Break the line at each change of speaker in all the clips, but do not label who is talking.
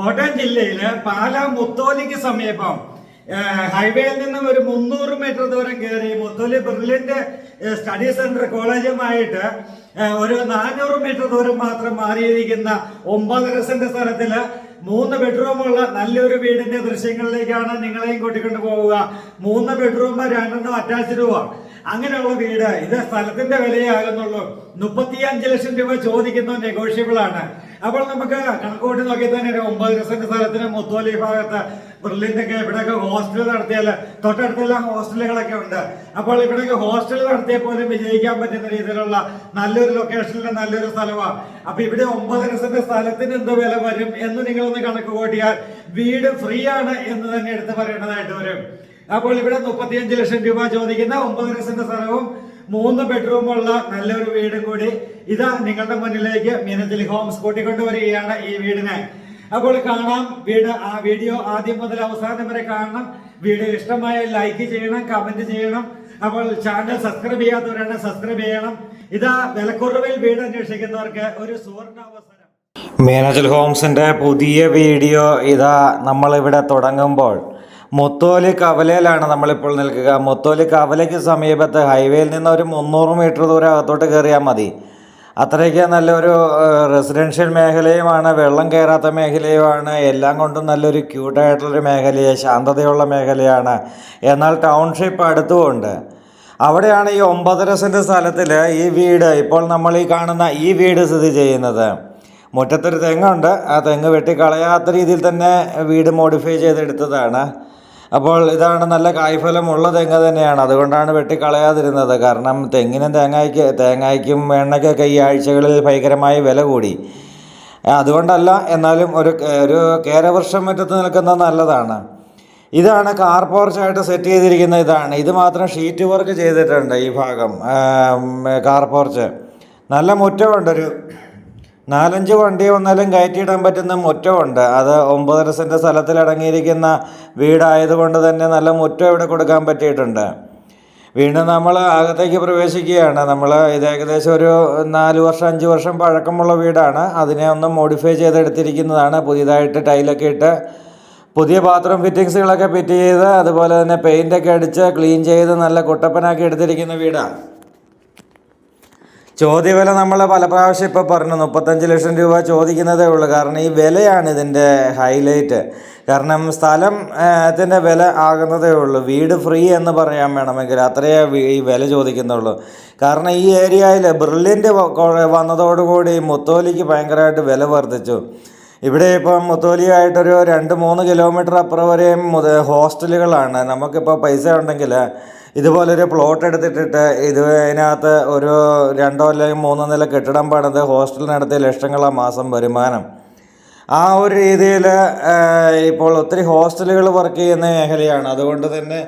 കോട്ടയം ജില്ലയിൽ പാലാ മുത്തോലിക്ക് സമീപം ഹൈവേയിൽ നിന്നും ഒരു മുന്നൂറ് മീറ്റർ ദൂരം കയറി മുത്തോലി ബ്രില്യന്റ് സ്റ്റഡി സെന്റർ കോളേജുമായിട്ട് ഒരു നാനൂറ് മീറ്റർ ദൂരം മാത്രം മാറിയിരിക്കുന്ന ഒമ്പതര സെന്റ് സ്ഥലത്തിൽ മൂന്ന് ബെഡ്റൂമുള്ള നല്ലൊരു വീടിന്റെ ദൃശ്യങ്ങളിലേക്കാണ് നിങ്ങളെയും കൂട്ടിക്കൊണ്ട് പോവുക. മൂന്ന് ബെഡ്റൂം രണ്ടെണ്ണം അറ്റാച്ച്ഡ് അങ്ങനെയുള്ള വീട് ഇത് സ്ഥലത്തിന്റെ വിലയാകുന്നുള്ളൂ. മുപ്പത്തിയഞ്ച് ലക്ഷം രൂപ ചോദിക്കുന്നത് നെഗോഷ്യബിൾ ആണ്. അപ്പോൾ നമുക്ക് കണക്കൂട്ടി നോക്കി തന്നെ ഒരു ഒമ്പത് ലക്ഷം സ്ഥലത്തിന് മുത്തോലി ഭാഗത്ത് ബ്രില്ലിന്റെ ഇവിടെയൊക്കെ ഹോസ്റ്റൽ നടത്തിയാൽ തൊട്ടടുത്തെല്ലാം ഹോസ്റ്റലുകളൊക്കെ ഉണ്ട്. അപ്പോൾ ഇവിടെയൊക്കെ ഹോസ്റ്റൽ നടത്തിയ പോലും വിജയിക്കാൻ പറ്റുന്ന രീതിയിലുള്ള നല്ലൊരു ലൊക്കേഷനിലെ നല്ലൊരു സ്ഥലമാണ് അപ്പൊ ഇവിടെ ഒമ്പതര സെന്റ് സ്ഥലത്തിന് എന്ത് വില വരും എന്ന് നിങ്ങളൊന്ന് കണക്ക് കൂട്ടിയാൽ വീട് ഫ്രീ ആണ് എന്ന് തന്നെ എടുത്ത് പറയേണ്ടതായിട്ട് വരും. അപ്പോൾ ഇവിടെ മുപ്പത്തിയഞ്ച് ലക്ഷം രൂപ ചോദിക്കുന്ന ഒമ്പതര സെന്റ് സ്ഥലവും മൂന്ന് ബെഡ്റൂമുള്ള നല്ലൊരു വീട് കൂടി ഇതാ നിങ്ങളുടെ മുന്നിലേക്ക് മീനത്തിൽ ഹോംസ് കൂട്ടിക്കൊണ്ടുവരികയാണ് ഈ വീടിനെ. അപ്പോൾ കാണാം വീട് ആ വീഡിയോ ആദ്യം മുതൽ അവസാനം വരെ കാണണം. വീഡിയോ ഇഷ്ടമായ ലൈക്ക് ചെയ്യണം കമന്റ് ചെയ്യണം. അപ്പോൾ ചാനൽ സബ്സ്ക്രൈബ് ചെയ്യാത്തവരാണ് സബ്സ്ക്രൈബ് ചെയ്യണം. ഇതാ വിലക്കുറവിൽ വീട് അന്വേഷിക്കുന്നവർക്ക് ഒരു സുവർണ അവസരം.
ഹോംസിന്റെ പുതിയ വീഡിയോ ഇതാ നമ്മളിവിടെ തുടങ്ങുമ്പോൾ മുത്തോലി കവലയിലാണ് നമ്മളിപ്പോൾ നിൽക്കുക. മുത്തോലി കവലയ്ക്ക് സമീപത്ത് ഹൈവേയിൽ നിന്ന് ഒരു മുന്നൂറ് മീറ്റർ ദൂരം അകത്തോട്ട് കയറിയാൽ മതി. അത്രയ്ക്ക് നല്ലൊരു റെസിഡൻഷ്യൽ മേഖലയുമാണ്. വെള്ളം കയറാത്ത മേഖലയുമാണ്. എല്ലാം കൊണ്ടും നല്ലൊരു ക്യൂട്ടായിട്ടുള്ളൊരു മേഖലയെ ശാന്തതയുള്ള മേഖലയാണ്. എന്നാൽ ടൗൺഷിപ്പ് അടുത്തുമുണ്ട്. അവിടെയാണ് ഈ ഒമ്പതര സെന്റ് സ്ഥലത്തിൽ ഈ വീട് ഇപ്പോൾ നമ്മൾ ഈ കാണുന്ന ഈ വീട് സ്ഥിതി ചെയ്യുന്നത്. മുറ്റത്തൊരു തെങ്ങുണ്ട്. ആ തെങ്ങ് വെട്ടിക്കളയാത്ത രീതിയിൽ തന്നെ വീട് മോഡിഫൈ ചെയ്തെടുത്തതാണ്. അപ്പോൾ ഇതാണ് നല്ല കായ്ഫലമുള്ള തെങ്ങ് തന്നെയാണ്. അതുകൊണ്ടാണ് വെട്ടിക്കളയാതിരുന്നത്. കാരണം തെങ്ങിനും തേങ്ങയ്ക്ക് തേങ്ങയ്ക്കും എണ്ണയ്ക്കൊക്കെ ഈ ആഴ്ചകളിൽ ഭയങ്കരമായ വില കൂടി. അതുകൊണ്ടല്ല എന്നാലും ഒരു ഒരു കേരവർഷം മുറ്റത്ത് നിൽക്കുന്നത് നല്ലതാണ്. ഇതാണ് കാർ പോർച്ചായിട്ട് സെറ്റ് ചെയ്തിരിക്കുന്ന ഇതാണ്. ഇത് മാത്രം ഷീറ്റ് വർക്ക് ചെയ്തിട്ടുണ്ട് ഈ ഭാഗം കാർ പോർച്ച്. നല്ല മുറ്റമുണ്ട് ഒരു നാലഞ്ച് വണ്ടി വന്നാലും കയറ്റിയിടാൻ പറ്റുന്ന മുറ്റമുണ്ട്. അത് ഒമ്പതര സെന്റ് സ്ഥലത്തിൽ അടങ്ങിയിരിക്കുന്ന വീടായതുകൊണ്ട് തന്നെ നല്ല മുറ്റം ഇവിടെ കൊടുക്കാൻ പറ്റിയിട്ടുണ്ട്. വീണ്ടും നമ്മൾ അകത്തേക്ക് പ്രവേശിക്കുകയാണ്. നമ്മൾ ഇത് ഏകദേശം ഒരു നാല് വർഷം അഞ്ച് വർഷം പഴക്കമുള്ള വീടാണ്. അതിനെ ഒന്ന് മോഡിഫൈ ചെയ്തെടുത്തിരിക്കുന്നതാണ്. പുതിയതായിട്ട് ടൈലൊക്കെ ഇട്ട് പുതിയ ബാത്റൂം ഫിറ്റിങ്സുകളൊക്കെ ഫിറ്റ് ചെയ്ത് അതുപോലെ തന്നെ പെയിന്റൊക്കെ അടിച്ച് ക്ലീൻ ചെയ്ത് നല്ല കുട്ടപ്പനാക്കി എടുത്തിരിക്കുന്ന വീടാണ്. ചോദ്യവില നമ്മൾ പല പ്രാവശ്യം ഇപ്പോൾ പറഞ്ഞു. മുപ്പത്തഞ്ച് ലക്ഷം രൂപ ചോദിക്കുന്നതേ ഉള്ളൂ. കാരണം ഈ വിലയാണ് ഇതിന്റെ ഹൈലൈറ്റ്. കാരണം സ്ഥലം ത്തിന്റെ വില ആകുന്നതേ ഉള്ളൂ. വീട് ഫ്രീ എന്ന് പറയാൻ വേണമെങ്കിൽ അത്രയേ ഈ വില ചോദിക്കുന്നുള്ളൂ. കാരണം ഈ ഏരിയയിൽ ബ്രില്യന്റ് വന്നതോടുകൂടി മുത്തോലിക്ക് ഭയങ്കരമായിട്ട് വില വർദ്ധിച്ചു. ഇവിടെ ഇപ്പം മുത്തോലിയായിട്ടൊരു രണ്ട് മൂന്ന് കിലോമീറ്റർ അപ്പുറം വരെയും ഹോസ്റ്റലുകളാണ്. നമുക്കിപ്പോൾ പൈസ ഉണ്ടെങ്കിൽ ഇതുപോലൊരു പ്ലോട്ട് എടുത്തിട്ടിട്ട് ഇത് അതിനകത്ത് ഒരു രണ്ടോ അല്ലെങ്കിൽ മൂന്നോ നില കെട്ടിടം പണിത് ഹോസ്റ്റൽ നടത്തിയ ലക്ഷങ്ങളാണ് മാസം വരുമാനം. ആ ഒരു രീതിയിൽ ഇപ്പോൾ ഒത്തിരി ഹോസ്റ്റലുകൾ വർക്ക് ചെയ്യുന്ന മേഖലയാണ്. അതുകൊണ്ട് തന്നെ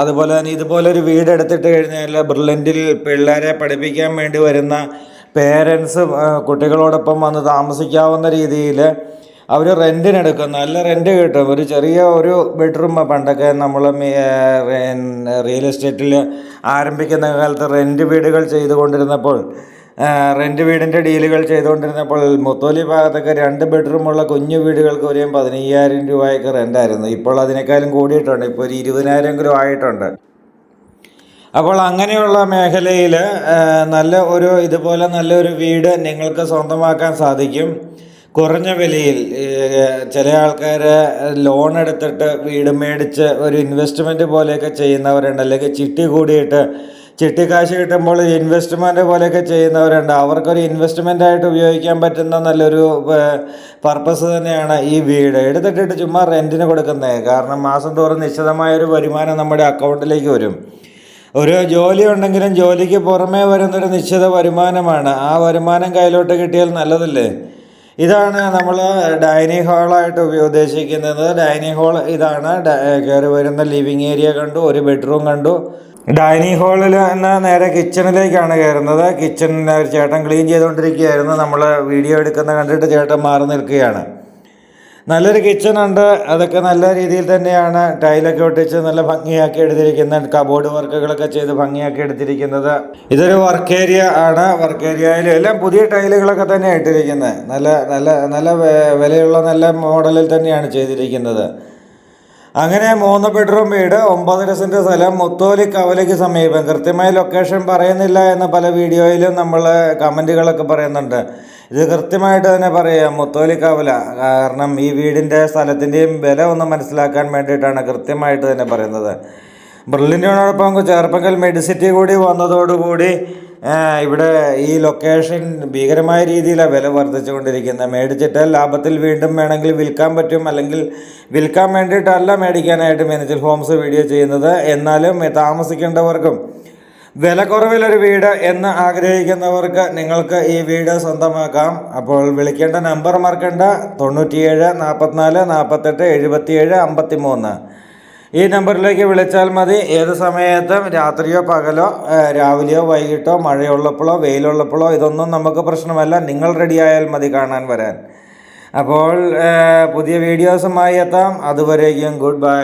അതുപോലെ തന്നെ ഇതുപോലെ ഒരു വീട് എടുത്തിട്ട് കഴിഞ്ഞാൽ ബ്രില്യന്റിൽ പിള്ളേരെ പഠിപ്പിക്കാൻ വേണ്ടി വരുന്ന പേരൻസ് കുട്ടികളോടൊപ്പം വന്ന് താമസിക്കാവുന്ന രീതിയിൽ അവർ റെന്റിനെടുക്കും നല്ല റെന്റ് കിട്ടും. ഒരു ചെറിയ ഒരു ബെഡ്റൂം പണ്ടൊക്കെ നമ്മൾ റിയൽ എസ്റ്റേറ്റിൽ ആരംഭിക്കുന്ന കാലത്ത് റെന്റ് വീടുകൾ ചെയ്തുകൊണ്ടിരുന്നപ്പോൾ റെന്റ് വീടിന്റെ ഡീലുകൾ ചെയ്തുകൊണ്ടിരുന്നപ്പോൾ മുത്തോലി ഭാഗത്തൊക്കെ രണ്ട് ബെഡ്റൂമുള്ള കുഞ്ഞു വീടുകൾക്ക് ഒരു പതിനയ്യായിരം രൂപയൊക്കെ റെന്റായിരുന്നു ഇപ്പോൾ അതിനേക്കാളും കൂടിയിട്ടുണ്ട്. ഇപ്പോൾ ഒരു ഇരുപതിനായിരം കിലോ ആയിട്ടുണ്ട്. അപ്പോൾ അങ്ങനെയുള്ള മേഖലയിൽ നല്ല ഒരു ഇതുപോലെ നല്ലൊരു വീട് നിങ്ങൾക്ക് സ്വന്തമാക്കാൻ സാധിക്കും. കുറഞ്ഞ വിലയിൽ ചില ആൾക്കാർ ലോൺ എടുത്തിട്ട് വീട് മേടിച്ച് ഒരു ഇൻവെസ്റ്റ്മെന്റ് പോലെയൊക്കെ ചെയ്യുന്നവരുണ്ട്. അല്ലെങ്കിൽ ചിട്ടി കൂടിയിട്ട് ചിട്ടി കാശ് കിട്ടുമ്പോൾ ഇൻവെസ്റ്റ്മെന്റ് പോലെയൊക്കെ ചെയ്യുന്നവരുണ്ട്. അവർക്കൊരു ഇൻവെസ്റ്റ്മെന്റ് ആയിട്ട് ഉപയോഗിക്കാൻ പറ്റുന്ന നല്ലൊരു പർപ്പസ് തന്നെയാണ് ഈ വീട്. എടുത്തിട്ടിട്ട് ചുമ്മാ റെന്റിന് കൊടുക്കുന്നത് കാരണം മാസം തോറും നിശ്ചിതമായൊരു വരുമാനം നമ്മുടെ അക്കൗണ്ടിലേക്ക് വരും. ഒരു ജോലി ഉണ്ടെങ്കിലും ജോലിക്ക് പുറമേ വരുന്നൊരു നിശ്ചിത വരുമാനമാണ്. ആ വരുമാനം കയ്യിലോട്ട് കിട്ടിയാൽ നല്ലതല്ലേ? ഇതാണ് നമ്മൾ ഡൈനിങ് ഹാളായിട്ട് ഉദ്ദേശിക്കുന്നത് ഡൈനിങ് ഹാൾ ഇതാണ്. കയറി വരുന്ന ലിവിങ് ഏരിയ കണ്ടു ഒരു ബെഡ്റൂം കണ്ടു. ഡൈനിങ് ഹാളിൽ നിന്ന് നേരെ കിച്ചണിലേക്കാണ് കയറുന്നത്. കിച്ചണിൽ ചേട്ടൻ ക്ലീൻ ചെയ്തുകൊണ്ടിരിക്കുകയായിരുന്നു. നമ്മൾ വീഡിയോ എടുക്കുന്ന കണ്ടിട്ട് ചേട്ടൻ മാറി നിൽക്കുകയാണ്. നല്ലൊരു കിച്ചൺ ഉണ്ട്. അതൊക്കെ നല്ല രീതിയിൽ തന്നെയാണ് ടൈലൊക്കെ ഒട്ടിച്ച് നല്ല ഭംഗിയാക്കി എടുത്തിരിക്കുന്ന കബോർഡ് വർക്കുകളൊക്കെ ചെയ്ത് ഭംഗിയാക്കി എടുത്തിരിക്കുന്നത്. ഇതൊരു വർക്ക് ഏരിയ ആണ്. വർക്ക് ഏരിയയിൽ എല്ലാം പുതിയ ടൈലുകളൊക്കെ തന്നെ ഇട്ടിരിക്കുന്നത്. നല്ല നല്ല നല്ല വിലയുള്ള നല്ല മോഡലിൽ തന്നെയാണ് ചെയ്തിരിക്കുന്നത്. അങ്ങനെ മൂന്ന് ബെഡ്റൂം വീട് ഒമ്പതര സെന്റ് സ്ഥലം. മുത്തോലി കവലയ്ക്ക് സമീപം. കൃത്യമായ ലൊക്കേഷൻ പറയുന്നില്ല എന്ന് പല വീഡിയോയിലും നമ്മൾ കമന്റുകളൊക്കെ പറയുന്നുണ്ട്. ഇത് കൃത്യമായിട്ട് തന്നെ പറയാം മുത്തോലി കവല കാരണം ഈ വീടിന്റെ സ്ഥലത്തിന്റെയും വില ഒന്ന് മനസ്സിലാക്കാൻ വേണ്ടിയിട്ടാണ് കൃത്യമായിട്ട് തന്നെ പറയുന്നത്. ബ്രില്ലിനോടൊപ്പം ചേർപ്പങ്കൽ മെഡിസിറ്റി കൂടി വന്നതോടുകൂടി ഇവിടെ ഈ ലൊക്കേഷൻ ഭീകരമായ രീതിയിലാണ് വില വർദ്ധിച്ചുകൊണ്ടിരിക്കുന്നത്. മേടിച്ചിട്ട് ലാഭത്തിൽ വീണ്ടും വേണമെങ്കിൽ വിൽക്കാൻ പറ്റും അല്ലെങ്കിൽ വിൽക്കാൻ വേണ്ടിയിട്ടല്ല മേടിക്കാനായിട്ട് മെനിച്ചൽ ഹോംസ് വീഡിയോ ചെയ്യുന്നത്. എന്നാലും താമസിക്കേണ്ടവർക്കും വില കുറവിലൊരു വീട് എന്ന് ആഗ്രഹിക്കുന്നവർക്ക് നിങ്ങൾക്ക് ഈ വീട് സ്വന്തമാക്കാം. അപ്പോൾ വിളിക്കേണ്ട നമ്പർ മറക്കണ്ട. തൊണ്ണൂറ്റിയേഴ് നാൽപ്പത്തിനാല് നാൽപ്പത്തെട്ട് എഴുപത്തിയേഴ് അമ്പത്തി മൂന്ന് ഈ നമ്പറിലേക്ക് വിളിച്ചാൽ മതി. ഏത് സമയത്തും രാത്രിയോ പകലോ രാവിലെയോ വൈകിട്ടോ മഴയുള്ളപ്പോഴോ വെയിലുള്ളപ്പോഴോ ഇതൊന്നും നമുക്ക് പ്രശ്നമല്ല. നിങ്ങൾ റെഡിയായാൽ മതി കാണാൻ വരാൻ. അപ്പോൾ പുതിയ വീഡിയോസുമായി എത്താം. അതുവരേക്കും ഗുഡ് ബൈ